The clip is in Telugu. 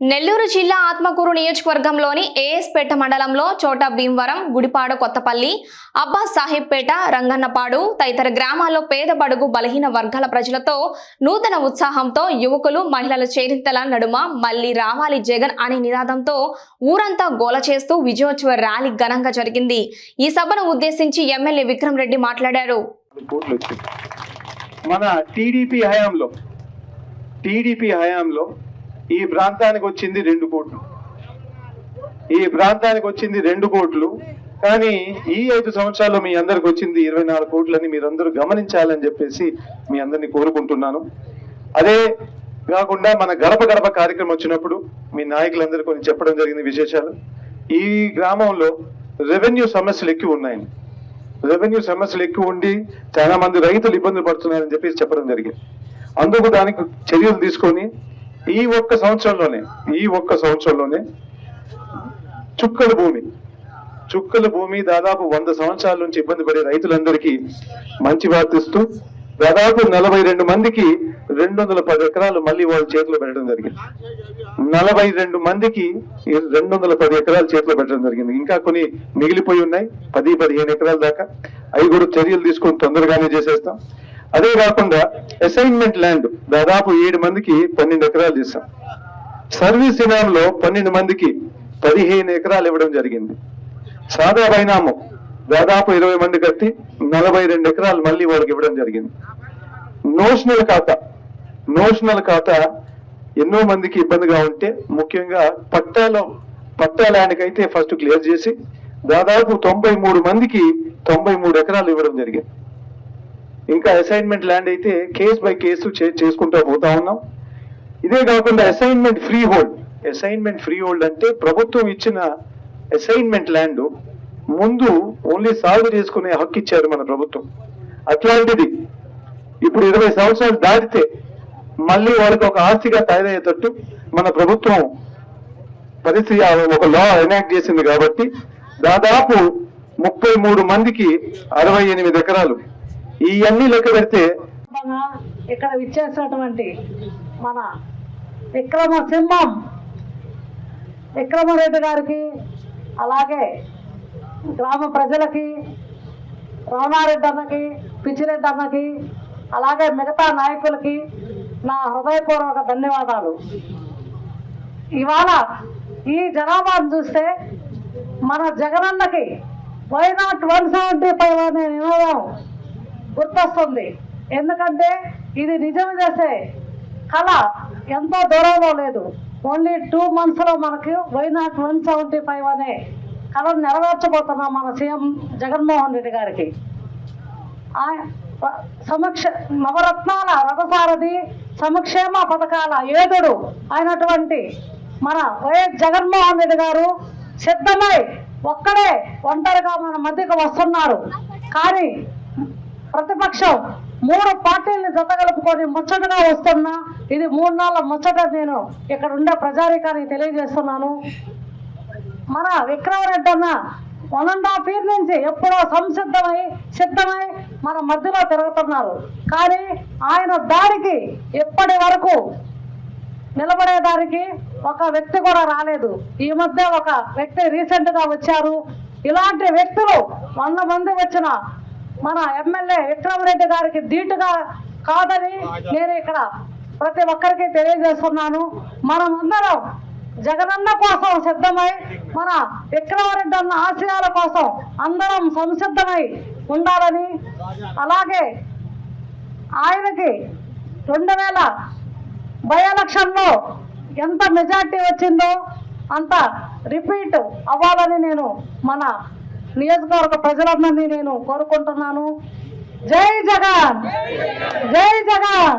నెల్లూరు జిల్లా ఆత్మకూరు నియోజకవర్గంలోని ఏఎస్పేట మండలంలో చోట భీమవరం గుడిపాడు కొత్తపల్లి అబ్బాస్ సాహెబ్పేట రంగన్నపాడు తదితర గ్రామాల్లో పేద బడుగు బలహీన వర్గాల ప్రజలతో నూతన ఉత్సాహంతో యువకులు మహిళల చేరింతల నడుమ మళ్ళీ రావాలి జగన్ అనే నినాదంతో ఊరంతా గోల చేస్తూ విజయోత్సవ ర్యాలీ ఘనంగా జరిగింది. ఈ సభను ఉద్దేశించి ఎమ్మెల్యే విక్రమ్ రెడ్డి మాట్లాడారు. మన టీడీపీ హయాంలో టీడీపీ హయాంలో ఈ ప్రాంతానికి వచ్చింది రెండు కోట్లు. ఈ ప్రాంతానికి వచ్చింది రెండు కోట్లు. కానీ ఈ ఐదు సంవత్సరాల్లో మీ అందరికి వచ్చింది ఇరవై నాలుగు కోట్లని మీరందరూ గమనించాలని చెప్పేసి మీ అందరినీ కోరుకుంటున్నాను. అదే కాకుండా మన గడప గడప కార్యక్రమం వచ్చినప్పుడు మీ నాయకులందరూ కొన్ని చెప్పడం జరిగింది విశేషాలు. ఈ గ్రామంలో రెవెన్యూ సమస్యలు ఎక్కువ ఉన్నాయి. రెవెన్యూ సమస్యలు ఎక్కువ ఉండి చాలా మంది రైతులు ఇబ్బందులు పడుతున్నారని చెప్పేసి చెప్పడం జరిగింది. అందుకు దానికి చర్యలు తీసుకొని ఈ ఒక్క సంవత్సరంలోనే ఈ ఒక్క సంవత్సరంలోనే చుక్కల భూమి చుక్కల భూమి దాదాపు వంద సంవత్సరాల నుంచి ఇబ్బంది పడే రైతులందరికీ మంచి వార్తిస్తూ దాదాపు నలభై రెండు మందికి రెండు వందల పది ఎకరాలు మళ్ళీ వాళ్ళ చేతిలో పెట్టడం జరిగింది. నలభై రెండు మందికి రెండు వందల పది ఎకరాలు చేతిలో పెట్టడం జరిగింది. ఇంకా కొన్ని మిగిలిపోయి ఉన్నాయి. పది పదిహేను ఎకరాల దాకా. అవి కూడా చర్యలు తీసుకొని తొందరగానే చేసేస్తాం. అదే కాకుండా అసైన్మెంట్ ల్యాండ్ దాదాపు ఏడు మందికి పన్నెండు ఎకరాలు చేస్తాం సర్వీస్ ఇనాంలో పన్నెండు మందికి పదిహేను ఎకరాలు ఇవ్వడం జరిగింది. సాదా బైనాము దాదాపు ఇరవై మంది కట్టి నలభై రెండు ఎకరాలు మళ్ళీ వాళ్ళకి ఇవ్వడం జరిగింది. నోషనల్ ఖాతా నోషనల్ ఖాతా ఎన్నో మందికి ఇబ్బందిగా ఉంటే ముఖ్యంగా పట్టాలో పట్టా ల్యాండ్కి అయితే ఫస్ట్ క్లియర్ చేసి దాదాపు తొంభై మూడు మందికి తొంభై మూడు ఎకరాలు ఇవ్వడం జరిగింది. ఇంకా అసైన్మెంట్ ల్యాండ్ అయితే కేస్ బై కేసు చేసుకుంటూ పోతా ఉన్నాం. ఇదే కాకుండా assignment freehold assignment freehold అంటే ప్రభుత్వం ఇచ్చిన అసైన్మెంట్ ల్యాండ్ ముందు ఓన్లీ సాగు చేసుకునే హక్కు ఇచ్చారు మన ప్రభుత్వం. అట్లాంటిది ఇప్పుడు ఇరవై సంవత్సరాలు దాటితే మళ్ళీ వాళ్ళకి ఒక ఆస్తిగా తయారయ్యేటట్టు మన ప్రభుత్వం పరిస్థితి ఒక లా ఎనాక్ట్ చేసింది కాబట్టి దాదాపు ముప్పై మూడు మందికి అరవై ఎనిమిది ఎకరాలు ఇవన్నీ లెక్క పెడితే ఇక్కడ విచ్చేసినటువంటి మన విక్రమ సింహం విక్రమరెడ్డి గారికి అలాగే గ్రామ ప్రజలకి రమణారెడ్డి అన్నకి పిచ్చిరెడ్డి అన్నకి అలాగే మిగతా నాయకులకి నా హృదయపూర్వక ధన్యవాదాలు. ఇవాళ ఈ జనాభాను చూస్తే మన జగనన్నకి why not one seventy five అనే నినాదం? గుర్తొస్తుంది. ఎందుకంటే ఇది నిజం చేసే కళ ఎంతో దూరంలో లేదు. ఓన్లీ టూ మంత్స్లో మనకి why not one seventy five అనే కళను నెరవేర్చబోతున్నాం మన సీఎం జగన్మోహన్ రెడ్డి గారికి. ప- సమక్ష నవరత్నాల రథసారథి సంక్షేమ పథకాల ఏదుడు అయినటువంటి మన వైఎస్ జగన్మోహన్ రెడ్డి గారు సిద్ధమై ఒక్కడే ఒంటరిగా మన మధ్యకు వస్తున్నారు. కానీ ప్రతిపక్షం మూడు పార్టీల్ని జతగలుపుకొని ముచ్చటగా వస్తున్నా ఇది మూడు నాళ్ళ ముచ్చట నేను ఇక్కడ ఉండే ప్రజారికానికి తెలియజేస్తున్నాను. మన విక్రమరెడ్డి అన్న వన్ అండ్ హాఫ్ ఇయర్ నుంచి ఎప్పుడో సంసిద్ధమై సిద్ధమై మన మధ్యలో తిరుగుతున్నారు. కానీ ఆయన దారికి ఎప్పటి వరకు నిలబడేదానికి ఒక వ్యక్తి కూడా రాలేదు. ఈ మధ్య ఒక వ్యక్తి రీసెంట్గా వచ్చారు. ఇలాంటి వ్యక్తులు వంద మంది వచ్చిన మన ఎమ్మెల్యే విక్రమరెడ్డి గారికి ధీటుగా కాదని నేను ఇక్కడ ప్రతి ఒక్కరికి తెలియజేస్తున్నాను. మనమందరం జగనన్న కోసం సిద్ధమై మన విక్రమరెడ్డి అన్న ఆశయాల కోసం అందరం సంసిద్ధమై ఉండాలని అలాగే ఆయనకి రెండు వేల బై ఎలక్షన్లో ఎంత మెజార్టీ వచ్చిందో అంత రిపీట్ అవ్వాలని నేను మన నియోజకవర్గ ప్రజలందరినీ నేను కోరుకుంటున్నాను. జై జగన్! జై జగన్!